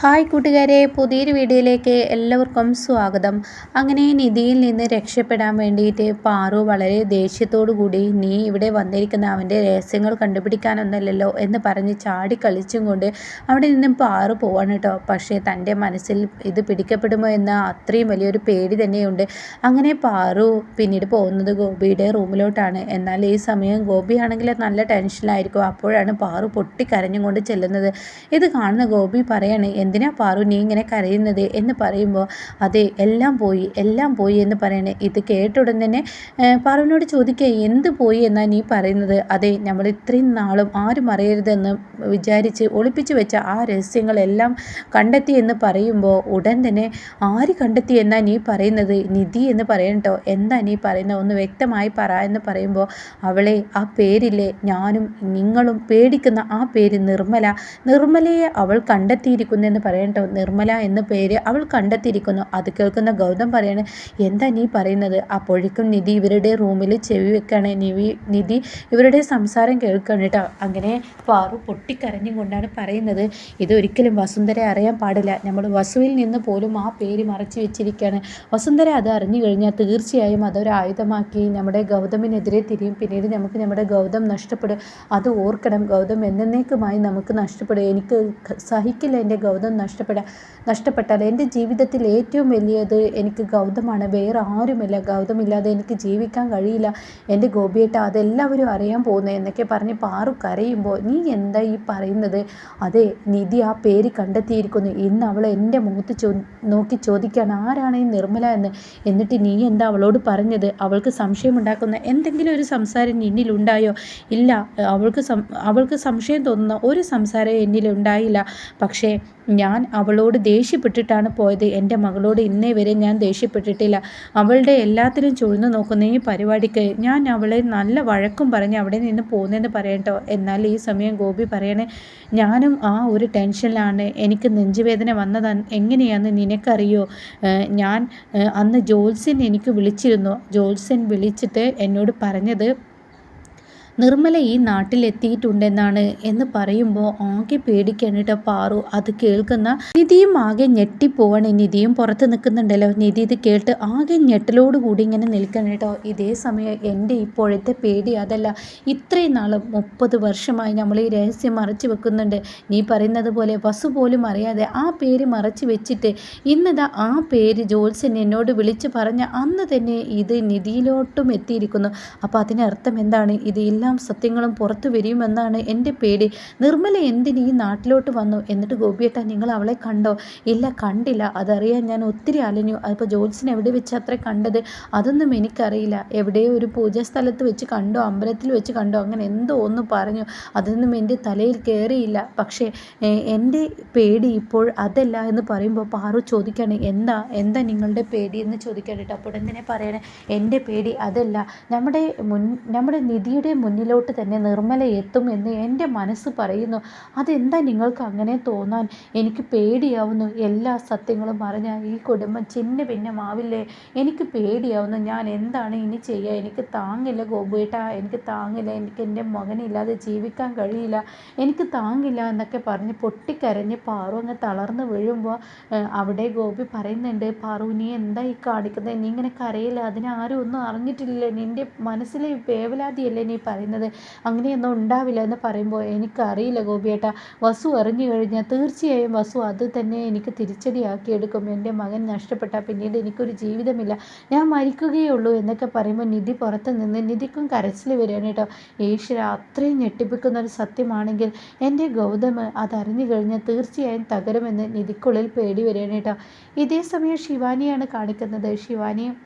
Hi കൂട്ടുകാരെ പുതിയൊരു വീഡിയോയിലേക്ക് എല്ലാവർക്കും സ്വാഗതം. അങ്ങനെ നിധിയിൽ നിന്ന് രക്ഷപ്പെടാൻ വേണ്ടിയിട്ട് പാറു വളരെ ദേഷ്യത്തോടു കൂടി നീ ഇവിടെ വന്നിരിക്കുന്ന അവന്റെ രഹസ്യങ്ങൾ കണ്ടുപിടിക്കാനൊന്നല്ലോ എന്ന് പറഞ്ഞ് ചാടി കളിച്ചും കൊണ്ട് അവിടെ നിന്നും പാറു പോവാണ് കേട്ടോ. പക്ഷേ തന്റെ മനസ്സിൽ ഇത് പിടിക്കപ്പെടുമോ എന്ന അത്രയും വലിയൊരു പേടി തന്നെയുണ്ട്. അങ്ങനെ പാറു പിന്നീട് പോകുന്നത് ഗോപിയുടെ റൂമിലോട്ടാണ്. എന്നാൽ ഈ സമയം ഗോപിയാണെങ്കിൽ നല്ല ടെൻഷനിലായിരിക്കും. അപ്പോഴാണ് പാറു പൊട്ടിക്കരഞ്ഞും കൊണ്ട് ചെല്ലുന്നത്. ഇത് കാണുന്ന ഗോപി പറയാണ് എന്തിനാ പാറു നീ ഇങ്ങനെ കരയുന്നത് എന്ന് പറയുമ്പോൾ അതെ എല്ലാം പോയി എല്ലാം പോയി എന്ന് പറയണേ. ഇത് കേട്ട കേട്ടുടൻ തന്നെ പാറുവിനോട് ചോദിക്കുക എന്ത് പോയി എന്നാണ് നീ പറയുന്നത്? അതെ നമ്മൾ ഇത്രയും നാളും ആരും അറിയരുതെന്ന് വിചാരിച്ച് ഒളിപ്പിച്ചു വെച്ച ആ രഹസ്യങ്ങളെല്ലാം കണ്ടെത്തി എന്ന് പറയുമ്പോൾ ഉടൻ തന്നെ ആര് കണ്ടെത്തി എന്നാ നീ പറയുന്നത്? നിധി എന്ന് പറയണ്ടോ എന്താ നീ പറയുന്നത് ഒന്ന് വ്യക്തമായി പറ എന്ന് പറയുമ്പോൾ അവളെ ആ പേരില്ലേ? ഞാനും നിങ്ങളും പേടിക്കുന്ന ആ പേര് നിർമ്മല. നിർമ്മലയെ അവൾ കണ്ടെത്തിയിരിക്കുന്നു എന്ന് പറയണ്ട? നിർമ്മല എന്ന പേര് അവൾ കണ്ടെത്തിയിരിക്കുന്നു. അത് കേൾക്കുന്ന ഗൗതം പറയാണ് എന്താ നീ പറയുന്നത്? അപ്പോഴേക്കും നിധി ഇവരുടെ റൂമിൽ ചെവി വെക്കാണ്. നിവി നിധി ഇവരുടെ സംസാരം കേൾക്കണം കേട്ടോ അങ്ങനെ പാറു പൊട്ടിക്കരഞ്ഞും കൊണ്ടാണ് പറയുന്നത്. ഇതൊരിക്കലും വസുന്ധര അറിയാൻ പാടില്ല. നമ്മൾ വസുവിൽ നിന്ന് പോലും ആ പേര് മറച്ചു വെച്ചിരിക്കുകയാണ്. വസുന്ധര അത് അറിഞ്ഞു കഴിഞ്ഞാൽ തീർച്ചയായും അതൊരു ആയുധമാക്കി നമ്മുടെ ഗൗതമിനെതിരെ തിരിയും. പിന്നീട് നമുക്ക് നമ്മുടെ ഗൗതം നഷ്ടപ്പെടും. അത് ഓർക്കണം. ഗൗതം എന്നേക്കുമായി നമുക്ക് നഷ്ടപ്പെടും. എനിക്ക് സഹിക്കില്ല എന്റെ ഗൗതം. ഗൗതം നഷ്ടപ്പെടാം നഷ്ടപ്പെട്ടാൽ എന്റെ ജീവിതത്തിൽ ഏറ്റവും വലിയത് എനിക്ക് ഗൗതമാണ്. വേറെ ആരുമില്ല. ഗൗതമില്ലാതെ എനിക്ക് ജീവിക്കാൻ കഴിയില്ല. എന്റെ ഗോപിയേട്ട അതെല്ലാവരും അറിയാൻ പോകുന്നത് എന്നൊക്കെ പറഞ്ഞ് പാറു കരയുമ്പോൾ നീ എന്താ ഈ പറയുന്നത്? അതെ നിധി ആ പേര് കണ്ടെത്തിയിരിക്കുന്നു. ഇന്ന് അവൾ എന്റെ മുഖത്ത് ചോ നോക്കി ചോദിക്കാൻ ആരാണ് ഈ നിർമ്മല എന്ന്? എന്നിട്ട് നീ എന്താ അവളോട് പറഞ്ഞത്? അവൾക്ക് സംശയമുണ്ടാക്കുന്ന എന്തെങ്കിലും ഒരു സംസാരം നിന്നിലുണ്ടായോ ഇല്ല അവൾക്ക് അവൾക്ക് സംശയം തോന്നുന്ന ഒരു സംസാരം എന്നിലുണ്ടായില്ല പക്ഷേ ഞാൻ അവളോട് ദേഷ്യപ്പെട്ടിട്ടാണ് പോയത്. എന്റെ മകളോട് ഇന്നേ വരെ ഞാൻ ദേഷ്യപ്പെട്ടിട്ടില്ല. അവളുടെ എല്ലാത്തിനും ചുഴന്നു നോക്കുന്ന ഈ പരിപാടിക്ക് ഞാൻ അവളെ നല്ല വഴക്കും പറഞ്ഞ് അവിടെ നിന്ന് പോകുന്നതെന്ന് പറയട്ടോ. എന്നാൽ ഈ സമയം ഗോപി പറയണേ ഞാനും ആ ഒരു ടെൻഷനിലാണ്. എനിക്ക് നെഞ്ചുവേദന വന്നത്. എങ്ങനെയാണെന്ന് നിനക്കറിയോ? ഞാൻ അന്ന് ജോത്സ്യൻ എനിക്ക് വിളിച്ചിരുന്നു. ജോത്സ്യൻ വിളിച്ചിട്ട് എന്നോട് പറഞ്ഞത് നിർമ്മല ഈ നാട്ടിലെത്തിയിട്ടുണ്ടെന്നാണ് എന്ന് പറയുമ്പോൾ ആകെ പേടിക്കണിട്ട പാറു. അത് കേൾക്കുന്ന നിധിയും ആകെ ഞെട്ടിപ്പോവാണ്. നിധിയും പുറത്ത് നിൽക്കുന്നുണ്ടല്ലോ. നിധി ഇത് കേട്ട് ആകെ ഞെട്ടലോടുകൂടി ഇങ്ങനെ നിൽക്കണിട്ടോ ഇതേ സമയം എന്റെ ഇപ്പോഴത്തെ പേടി അതല്ല. ഇത്രയും നാൾ മുപ്പത് വർഷമായി നമ്മൾ ഈ രഹസ്യം മറച്ചു വെക്കുന്നുണ്ട്. നീ പറയുന്നത് പോലെ വസു പോലും അറിയാതെ ആ പേര് മറച്ചു വെച്ചിട്ട് ഇന്നതാ ആ പേര് ജോത്സ്യൻ എന്നോട് വിളിച്ച് പറഞ്ഞ അന്ന് തന്നെ ഇത് നിധിയിലോട്ടും എത്തിയിരിക്കുന്നു. അപ്പോൾ അതിനർത്ഥം എന്താണ്? ഇത് ഇല്ല എല്ലാം സത്യങ്ങളും പുറത്തു വരുമെന്നാണ് എന്റെ പേടി. നിർമ്മല എന്തിന് ഈ നാട്ടിലോട്ട് വന്നു? എന്നിട്ട് ഗോപിയേട്ട നിങ്ങൾ അവളെ കണ്ടോ? ഇല്ല കണ്ടില്ല. അതറിയാൻ ഞാൻ ഒത്തിരി അലഞ്ഞു. അതിപ്പോൾ ജോത്സിനെ എവിടെ വെച്ച് അത്ര കണ്ടത്? അതൊന്നും എനിക്കറിയില്ല. എവിടെയോ ഒരു പൂജാസ്ഥലത്ത് വെച്ച് കണ്ടോ? അമ്പലത്തിൽ വെച്ച് കണ്ടോ? അങ്ങനെ എന്തോ ഒന്ന് പറഞ്ഞു. അതൊന്നും എന്റെ തലയിൽ കയറിയില്ല പക്ഷേ എന്റെ പേടി ഇപ്പോൾ അതല്ല എന്ന് പറയുമ്പോൾ പാറു ചോദിക്കുകയാണ് എന്താ? എന്താ നിങ്ങളുടെ പേടി? എന്ന് ചോദിക്കാനായിട്ട് അപ്പോൾ എന്തിനെ പറയണേ? എന്റെ പേടി അതല്ല. നമ്മുടെ മുൻ നമ്മുടെ നിധിയുടെ മുൻ മുന്നിലോട്ട് തന്നെ നിർമ്മല എത്തും എന്ന് എന്റെ മനസ്സ് പറയുന്നു. അതെന്താ നിങ്ങൾക്ക് അങ്ങനെ തോന്നാൻ? എനിക്ക് പേടിയാവുന്നു. എല്ലാ സത്യങ്ങളും അറിഞ്ഞാൽ ഈ കുടുംബം ചിന്ന ഭിന്നമാവില്ലേ എനിക്ക് പേടിയാവുന്നു. ഞാൻ എന്താണ് ഇനി ചെയ്യുക എനിക്ക് താങ്ങില്ല ഗോപുവേട്ട. എനിക്ക് താങ്ങില്ല. എനിക്ക് എന്റെ മകനില്ലാതെ ജീവിക്കാൻ കഴിയില്ല. എനിക്ക് താങ്ങില്ല എന്നൊക്കെ പറഞ്ഞ് പൊട്ടിക്കരഞ്ഞ് പാറു അങ്ങ് തളർന്ന് വീഴുമ്പോൾ അവിടെ ഗോപി പറയുന്നുണ്ട് പാറു നീ എന്താ ഈ കാണിക്കുന്നത് നീ ഇങ്ങനെ കരയില്ല? അതിനാരും ഒന്നും അറിഞ്ഞിട്ടില്ല നിന്റെ മനസ്സിലെ വേവലാതിയല്ലേ നീ പറയുന്നത്? പറയുന്നത് അങ്ങനെയൊന്നും ഉണ്ടാവില്ല എന്ന് പറയുമ്പോൾ എനിക്കറിയില്ല ഗോപിയേട്ട. വസു അറിഞ്ഞു കഴിഞ്ഞാൽ തീർച്ചയായും വസു അത് തന്നെ എനിക്ക് തിരിച്ചടിയാക്കി എടുക്കും. എന്റെ മകൻ നഷ്ടപ്പെട്ടാൽ പിന്നീട് എനിക്കൊരു ജീവിതമില്ല. ഞാൻ മരിക്കുകയേ ഉള്ളൂ എന്നൊക്കെ പറയുമ്പോൾ നിധി പുറത്ത് നിന്ന് നിധിക്കും കരച്ചിൽ വരികയാണ് കേട്ടോ. ഈശ്വര അത്രയും ഞെട്ടിപ്പിക്കുന്ന ഒരു സത്യമാണെങ്കിൽ എന്റെ ഗൗതമ അതറിഞ്ഞു കഴിഞ്ഞാൽ തീർച്ചയായും തകരുമെന്ന് നിധിക്കുള്ളിൽ പേടി വരികയാണ് കേട്ടോ. ഇതേ സമയം ശിവാനിയാണ് കാണിക്കുന്നത്. ശിവാനിയും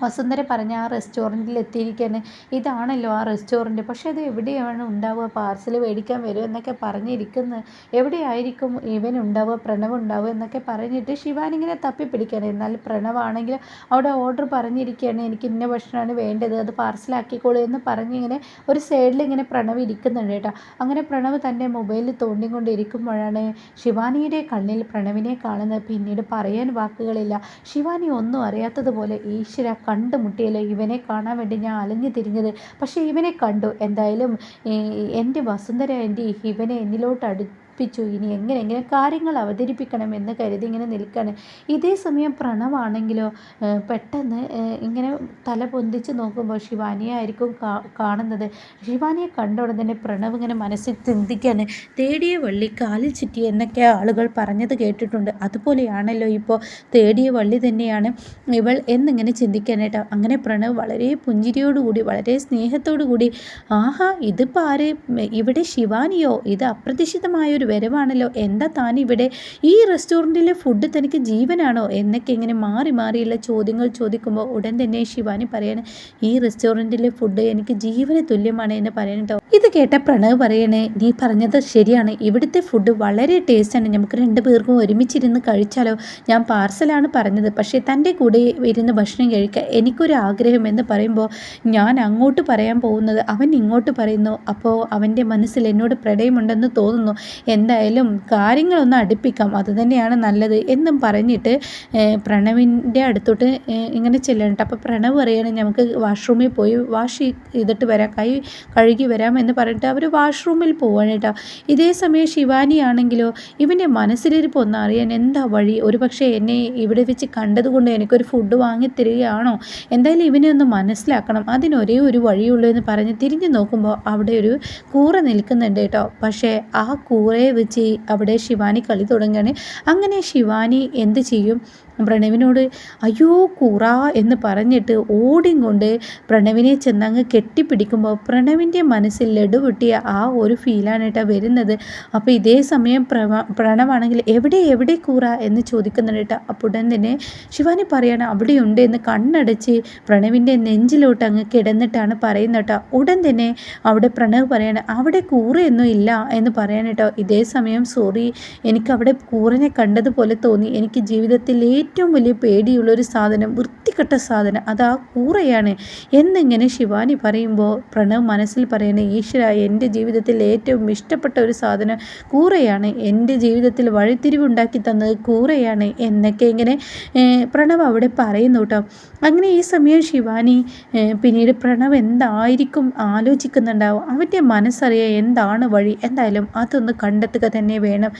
വസുന്ധര പറഞ്ഞ ആ റെസ്റ്റോറന്റിൽ എത്തിയിരിക്കുകയാണ് ഇതാണല്ലോ ആ റെസ്റ്റോറന്റ് പക്ഷെ അത് എവിടെയാണ് ഉണ്ടാവുക? പാർസൽ മേടിക്കാൻ വരും എന്നൊക്കെ പറഞ്ഞിരിക്കുന്നത് എവിടെയായിരിക്കും ഇവൻ ഉണ്ടാവുക? പ്രണവ് ഉണ്ടാവുക എന്നൊക്കെ പറഞ്ഞിട്ട് ശിവാനിങ്ങനെ തപ്പി തപ്പിപ്പിടിക്കുകയാണ്. എന്നാൽ പ്രണവാണെങ്കിൽ അവിടെ ഓർഡർ പറഞ്ഞിരിക്കുകയാണ്. എനിക്ക് ഇന്ന ഭക്ഷണമാണ് വേണ്ടത് അത് പാർസലാക്കിക്കോളൂ എന്ന് പറഞ്ഞിങ്ങനെ ഒരു സൈഡിൽ ഇങ്ങനെ പ്രണവ് ഇരിക്കുന്നുണ്ട് കേട്ടോ. അങ്ങനെ പ്രണവ് തന്റെ മൊബൈലിൽ തോണ്ടിക്കൊണ്ടിരിക്കുമ്പോഴാണ് ശിവാനിയുടെ കണ്ണിൽ പ്രണവിനെ കാണുന്നത്. പിന്നീട് പറയാൻ വാക്കുകളില്ല. ശിവാനി ഒന്നും അറിയാത്തതുപോലെ ഈശ്വര കണ്ടുമുട്ടിയല്ലോ ഇവനെ കാണാൻ വേണ്ടി ഞാൻ അലഞ്ഞു തിരിഞ്ഞത്. പക്ഷേ ഇവനെ കണ്ടു. എന്തായാലും എന്റെ വസുന്ധര എന്റെ ഇവനെ എന്നിലോട്ട് അടു ഉറപ്പിച്ചു ഇനി എങ്ങനെ എങ്ങനെ കാര്യങ്ങൾ അവതരിപ്പിക്കണം എന്ന് കരുതി ഇങ്ങനെ നിൽക്കുകയാണ് ഇതേ സമയം പ്രണവാണെങ്കിലോ പെട്ടെന്ന് ഇങ്ങനെ തല പൊന്തിച്ച് നോക്കുമ്പോൾ ശിവാനിയെ ആയിരിക്കും കാണുന്നത്. ശിവാനിയെ കണ്ട ഉടൻ തന്നെ പ്രണവ് ഇങ്ങനെ മനസ്സിൽ ചിന്തിക്കുകയാണ് തേടിയ വള്ളി കാലിൽ ചുറ്റി എന്നൊക്കെ ആളുകൾ പറഞ്ഞത് കേട്ടിട്ടുണ്ട്. അതുപോലെയാണല്ലോ ഇപ്പോൾ തേടിയ വള്ളി തന്നെയാണ് ഇവൾ എന്നിങ്ങനെ ചിന്തിക്കാനായിട്ട് അങ്ങനെ പ്രണവ് വളരെ പുഞ്ചിരിയോടുകൂടി വളരെ സ്നേഹത്തോടു കൂടി ആഹാ ഇതിപ്പോൾ ആര്? ഇവിടെ ശിവാനിയോ? ഇത് അപ്രതീക്ഷിതമായൊരു വരവാണല്ലോ. എന്താ താൻ ഇവിടെ ഈ റെസ്റ്റോറന്റിലെ ഫുഡ് തനിക്ക് ജീവനാണോ? എന്നൊക്കെ ഇങ്ങനെ മാറി മാറിയുള്ള ചോദ്യങ്ങൾ ചോദിക്കുമ്പോൾ ഉടൻ തന്നെ ശിവാനി പറയാണ് ഈ റെസ്റ്റോറന്റിലെ ഫുഡ് എനിക്ക് ജീവന് തുല്യമാണ് എന്ന് പറയണട്ടോ. ഇത് കേട്ട പ്രണവ് പറയണേ നീ പറഞ്ഞത് ശരിയാണ്. ഇവിടുത്തെ ഫുഡ് വളരെ ടേസ്റ്റാണ് നമുക്ക് രണ്ട് പേർക്കും ഒരുമിച്ചിരുന്ന് കഴിച്ചാലോ? ഞാൻ പാർസലാണ് പറഞ്ഞത്. പക്ഷേ തന്റെ കൂടെ വരുന്ന ഭക്ഷണം കഴിക്കാൻ എനിക്കൊരു ആഗ്രഹം എന്ന് പറയുമ്പോൾ ഞാൻ അങ്ങോട്ട് പറയാൻ പോകുന്നത് അവൻ ഇങ്ങോട്ട് പറയുന്നു. അപ്പോൾ അവന്റെ മനസ്സിൽ എന്നോട് പ്രണയമുണ്ടെന്ന് തോന്നുന്നു. എന്തായാലും കാര്യങ്ങളൊന്ന് അടുപ്പിക്കാം. അതുതന്നെയാണ് നല്ലത് എന്നും പറഞ്ഞിട്ട് പ്രണവിന്റെ അടുത്തോട്ട് ഇങ്ങനെ ചെല്ലണ്ട അപ്പോൾ പ്രണവ് പറയുകയാണെങ്കിൽ നമുക്ക് വാഷ്റൂമിൽ പോയി വാഷ് ചെയ്തിട്ട് വരാം. കൈ കഴുകി വരാം എന്ന് പറഞ്ഞിട്ട് അവർ വാഷ്റൂമിൽ പോവാണ് കേട്ടോ. ഇതേ സമയം ശിവാനി ആണെങ്കിലോ ഇവന്റെ മനസ്സിലിരിപ്പ് ഒന്ന് അറിയാൻ എന്താ വഴി? ഒരുപക്ഷെ എന്നെ ഇവിടെ വെച്ച് കണ്ടതുകൊണ്ട് എനിക്കൊരു ഫുഡ് വാങ്ങി തരികയാണോ? എന്തായാലും ഇവനെ ഒന്ന് മനസ്സിലാക്കണം. അതിനൊരേ ഒരു വഴിയുള്ളൂ എന്ന് പറഞ്ഞ് തിരിഞ്ഞു നോക്കുമ്പോൾ അവിടെ ഒരു കൂറ നിൽക്കുന്നുണ്ട് കേട്ടോ. പക്ഷേ ആ കൂറയെ വെച്ച് അവിടെ ശിവാനി കളി തുടങ്ങുകയാണ്. അങ്ങനെ ശിവാനി എന്ത് ചെയ്യും? പ്രണവിനോട് അയ്യോ കുറ എന്ന് പറഞ്ഞിട്ട് ഓടിയും കൊണ്ട് പ്രണവിനെ ചെന്നങ്ങ് കെട്ടിപ്പിടിക്കുമ്പോൾ പ്രണവിന്റെ മനസ്സിൽ ലഡുപൊട്ടിയ ആ ഒരു ഫീലാണ് കേട്ടോ വരുന്നത്. അപ്പോൾ ഇതേ സമയം പ്രവ പ്രണവാണെങ്കിൽ എവിടെ എവിടെ കൂറ എന്ന് ചോദിക്കുന്നുണ്ട് കേട്ടോ. അപ്പോൾ ഉടൻ തന്നെ ശിവാനി പറയണം അവിടെയുണ്ട് എന്ന് കണ്ണടച്ച് പ്രണവിന്റെ നെഞ്ചിലോട്ട് അങ്ങ് കിടന്നിട്ടാണ് പറയുന്നത് കേട്ടോ. ഉടൻ തന്നെ അവിടെ പ്രണവ് പറയാണ് അവിടെ കൂറയൊന്നും ഇല്ല എന്ന് പറയാൻ കേട്ടോ. ഇതേ സമയം സോറി എനിക്ക് അവിടെ കൂറനെ കണ്ടതുപോലെ തോന്നി. എനിക്ക് ജീവിതത്തിൽ ഏറ്റവും വലിയ പേടിയുള്ള ഒരു സാധനം വൃത്തികെട്ട സാധനം അത് ആ കൂറയാണ് എന്നിങ്ങനെ ശിവാനി പറയുമ്പോൾ പ്രണവ് മനസ്സിൽ പറയുന്ന ഈശ്വര എന്റെ ജീവിതത്തിൽ ഏറ്റവും ഇഷ്ടപ്പെട്ട ഒരു സാധനം കൂറയാണ്. എന്റെ ജീവിതത്തിൽ വഴിത്തിരിവുണ്ടാക്കി തന്നത് കൂറയാണ്. എന്നൊക്കെ ഇങ്ങനെ പ്രണവ് അവിടെ പറയുന്നു കേട്ടോ. അങ്ങനെ ഈ സമയം ശിവാനി പിന്നീട് പ്രണവ് എന്തായിരിക്കും ആലോചിക്കുന്നുണ്ടാവും. അവന്റെ മനസ്സറിയാൻ എന്താണ് വഴി? എന്തായാലും അതൊന്ന് കണ്ടെത്തുക തന്നെ വേണം.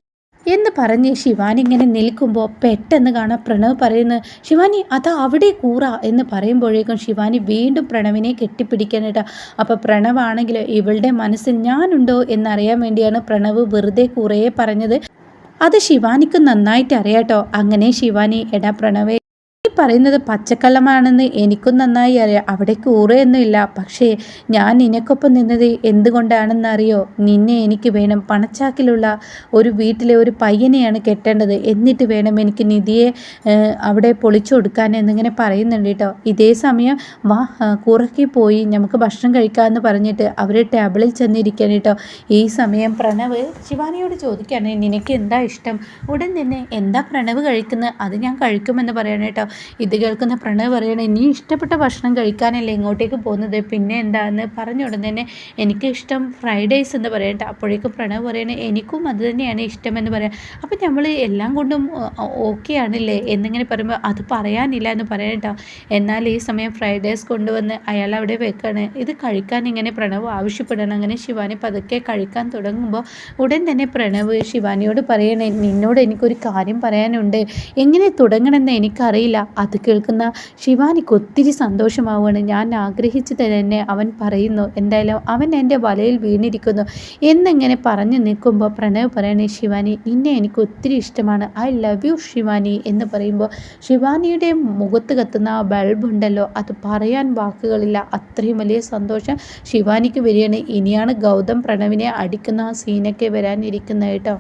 എന്ന് പറഞ്ഞ് ശിവാനി ഇങ്ങനെ നിൽക്കുമ്പോൾ പെട്ടെന്ന് കാണാം പ്രണവ് പറയുന്നത് ശിവാനി അതാ അവിടെ കൂറ എന്ന് പറയുമ്പോഴേക്കും ശിവാനി വീണ്ടും പ്രണവിനെ കെട്ടിപ്പിടിക്കാനായിട്ട്. അപ്പോൾ പ്രണവാണെങ്കിൽ ഇവളുടെ മനസ്സിൽ ഞാനുണ്ടോ എന്നറിയാൻ വേണ്ടിയാണ് പ്രണവ് വെറുതെ കുറേ പറഞ്ഞത്. അത് ശിവാനിക്ക് നന്നായിട്ട് അറിയാട്ടോ. അങ്ങനെ ശിവാനി എടാ പ്രണവേ പറയുന്നത് പച്ചക്കള്ളമാണെന്ന് എനിക്കും നന്നായി അറിയാം. അവിടെ കൂറയൊന്നുമില്ല പക്ഷേ ഞാൻ നിനക്കൊപ്പം നിന്നത് എന്തുകൊണ്ടാണെന്ന് അറിയോ നിന്നെ എനിക്ക് വേണം. പണച്ചാക്കിലുള്ള ഒരു വീട്ടിലെ ഒരു പയ്യനെയാണ് കെട്ടേണ്ടത്. എന്നിട്ട് വേണം എനിക്ക് നിധിയെ അവിടെ പൊളിച്ചു കൊടുക്കാൻ എന്നിങ്ങനെ പറയുന്നുണ്ട് കേട്ടോ. ഇതേ സമയം വാ കൂറയ്ക്ക് പോയി നമുക്ക് ഭക്ഷണം കഴിക്കാമെന്ന് പറഞ്ഞിട്ട് അവർ ടേബിളിൽ ചെന്നിരിക്കാൻ കേട്ടോ. ഈ സമയം പ്രണവ് ശിവാനിയോട് ചോദിക്കുകയാണ് നിനക്ക് എന്താ ഇഷ്ടം? ഉടൻ തന്നെ എന്താ പ്രണവ് കഴിക്കുന്നത്? അത് ഞാൻ കഴിക്കുമെന്ന് പറയണം കേട്ടോ. ഇത് കേൾക്കുന്ന പ്രണവ് പറയണേ നീ ഇഷ്ടപ്പെട്ട ഭക്ഷണം കഴിക്കാനല്ലേ ഇങ്ങോട്ടേക്ക് പോകുന്നത്? പിന്നെ എന്താന്ന്? പറഞ്ഞ ഉടൻ തന്നെ എനിക്ക് ഇഷ്ടം ഫ്രൈഡ് റൈസ് എന്ന് പറയട്ടെ. അപ്പോഴേക്കും പ്രണവ് പറയണേ എനിക്കും അത് തന്നെയാണ് ഇഷ്ടമെന്ന് പറയാം. അപ്പം നമ്മൾ എല്ലാം കൊണ്ടും ഓക്കെ ആണല്ലേ? എന്നിങ്ങനെ പറയുമ്പോൾ അത് പറയാനില്ല എന്ന് പറയട്ടോ എന്നാൽ ഈ സമയം ഫ്രൈഡ് റൈസ് കൊണ്ടുവന്ന് അയാൾ അവിടെ വെക്കാണ്. ഇത് കഴിക്കാൻ ഇങ്ങനെ പ്രണവ് ആവശ്യപ്പെടണം. അങ്ങനെ ശിവാനി പതുക്കെ കഴിക്കാൻ തുടങ്ങുമ്പോൾ ഉടൻ തന്നെ പ്രണവ് ശിവാനിയോട് പറയണേ നിന്നോട് എനിക്കൊരു കാര്യം പറയാനുണ്ട്. എങ്ങനെ തുടങ്ങണമെന്ന് എനിക്കറിയില്ല. അത് കേൾക്കുന്ന ശിവാനിക്ക് ഒത്തിരി സന്തോഷമാവുകയാണ്. ഞാൻ ആഗ്രഹിച്ചത് തന്നെ അവൻ പറയുന്നു എന്തായാലും അവൻ എന്റെ വലയിൽ വീണിരിക്കുന്നു. എന്നിങ്ങനെ പറഞ്ഞു നിൽക്കുമ്പോൾ പ്രണവ് പറയണേ ശിവാനി നിന്നെ എനിക്ക് ഒത്തിരി ഇഷ്ടമാണ്. I love you Shivani. എന്ന് പറയുമ്പോൾ ശിവാനിയുടെ മുഖത്ത് കത്തുന്ന ആ ബൾബുണ്ടല്ലോ അത് പറയാൻ വാക്കുകളില്ല. അത്രയും വലിയ സന്തോഷം ശിവാനിക്ക് വരികയാണ്. ഇനിയാണ് ഗൗതം പ്രണവിനെ അടിക്കുന്ന ആ സീനൊക്കെ വരാനിരിക്കുന്നത് കേട്ടോ.